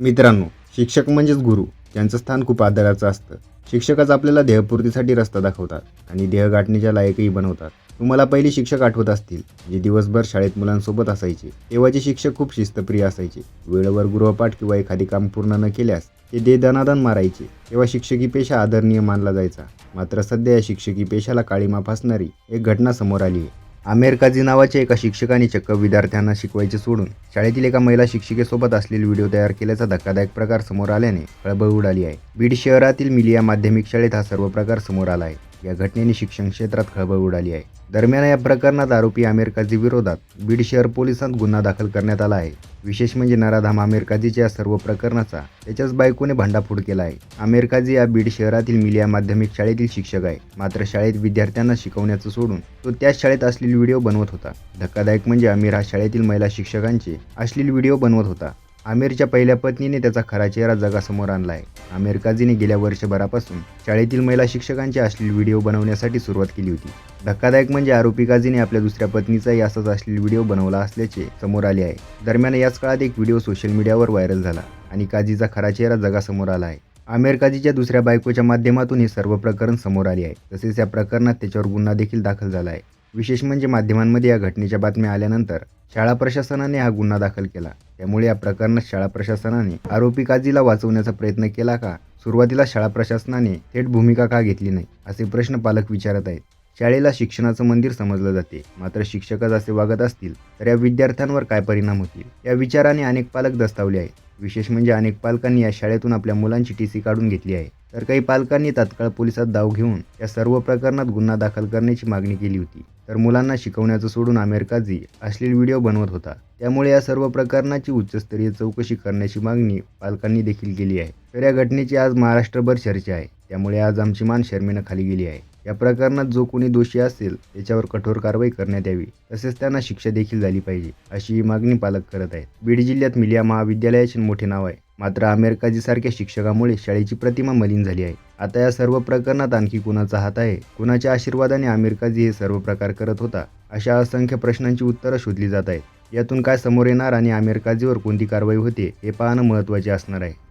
मित्रांनो शिक्षक म्हणजेच गुरु. यांचं स्थान खूप आदराचं असतं. शिक्षकच आपल्याला देहपूर्तीसाठी रस्ता दाखवतात आणि देह गाठण्याच्या लायकही बनवतात. तुम्हाला पहिली शिक्षक आठवत असतील जे दिवसभर शाळेत मुलांसोबत असायचे. तेव्हाचे शिक्षक खूप शिस्तप्रिय असायचे. वेळेवर गृहपाठ किंवा एखादी काम पूर्ण न केल्यास ते दे दनादन मारायचे. तेव्हा शिक्षकी पेशा आदरणीय मानला जायचा. मात्र सध्या या शिक्षकी पेशाला काळीमा फासणारी एक घटना समोर आली आहे. आमेर काझी नावाच्या एका शिक्षकाने चक्क विद्यार्थ्यांना शिकवायचे सोडून शाळेतील एका महिला शिक्षिकेसोबत असलेले व्हिडिओ तयार केल्याचा धक्कादायक प्रकार समोर आल्याने खळबळ उडाली आहे. बीड शहरातील मिलिया माध्यमिक शाळेत हा सर्व प्रकार समोर आला आहे. या घटनेने शिक्षण क्षेत्रात खळबळ उडाली आहे. दरम्यान या प्रकरणात आरोपी आमिर काझी विरोधात बीड शहर पोलिसांत गुन्हा दाखल करण्यात आला आहे. विशेष म्हणजे नराधाम आमिर काझीच्या सर्व प्रकरणाचा त्याच्याच बायकोने भांडाफोड केला आहे. आमिर काझी या बीड शहरातील मिलिया माध्यमिक शाळेतील शिक्षक आहे. मात्र शाळेत विद्यार्थ्यांना शिकवण्याचं सोडून तो त्याच शाळेत असलेली व्हिडिओ बनवत होता. धक्कादायक म्हणजे आमिर हा शाळेतील महिला शिक्षकांचे अश्लील व्हिडिओ बनवत होता. आमिरच्या पहिल्या पत्नीने त्याचा खरा चेहरा जगासमोर आणला आहे. आमिर काझीने गेल्या वर्षभरापासून शाळेतील महिला शिक्षकांचे अश्लील व्हिडिओ बनवण्यासाठी सुरुवात केली होती. धक्कादायक म्हणजे आरोपी काझीने आपल्या दुसऱ्या पत्नीचाही असाच अश्लील व्हिडिओ बनवला असल्याचे समोर आले आहे. दरम्यान याच काळात एक व्हिडिओ सोशल मीडियावर व्हायरल झाला आणि काझीचा खरा चेहरा जगासमोर आला आहे. आमिर काझीच्या दुसऱ्या बायकोच्या माध्यमातून हे सर्व प्रकरण समोर आले आहे. तसेच या प्रकरणात त्याच्यावर गुन्हा देखील दाखल झाला आहे. विशेष म्हणजे माध्यमांमध्ये या घटनेच्या बातम्या आल्यानंतर शाळा प्रशासनाने हा गुन्हा दाखल केला. त्यामुळे या प्रकरणात शाळा प्रशासनाने आरोपी काजीला वाचवण्याचा प्रयत्न केला का? सुरुवातीला शाळा प्रशासनाने थेट भूमिका का घेतली नाही? असे प्रश्न पालक विचारत आहेत. शाळेला शिक्षणाचं मंदिर समजलं जाते. मात्र शिक्षकच असे वागत असतील तर या विद्यार्थ्यांवर काय परिणाम होतील? या विचाराने अनेक पालक दस्तावले आहेत. विशेष म्हणजे अनेक पालकांनी या शाळेतून आपल्या मुलांची टी सी काढून घेतली आहे. तर काही पालकांनी तात्काळ पोलिसात धाव घेऊन या सर्व प्रकरणात गुन्हा दाखल करण्याची मागणी केली होती. तर मुलांना शिकवण्याचं सोडून आमिर काझी अश्लील व्हिडिओ बनवत होता. त्यामुळे या सर्व प्रकरणाची उच्चस्तरीय चौकशी करण्याची मागणी पालकांनी देखील केली आहे. तर या घटनेची आज महाराष्ट्रभर चर्चा आहे. त्यामुळे आज आमची मान शर्मेनं खाली गेली आहे. या प्रकरणात जो कोणी दोषी असेल त्याच्यावर कठोर कारवाई करण्यात यावी तसेच त्यांना शिक्षा देखील झाली पाहिजे अशी ही मागणी पालक करत आहेत. बीड जिल्ह्यात मिलिया महाविद्यालयाचे मोठे नाव आहे. मात्र आमिर शिक्षकामुळे शाळेची प्रतिमा मलिन झाली आहे. आता या सर्व प्रकरणात आणखी कुणाचा हात आहे? कुणाच्या आशीर्वादाने आमिर काझी हे सर्व प्रकार करत होता? अशा असंख्य प्रश्नांची उत्तरं शोधली जात आहेत. यातून काय समोर येणार आणि आमिर काझीवर कोणती कारवाई होते हे पाहणं महत्त्वाचे असणार आहे.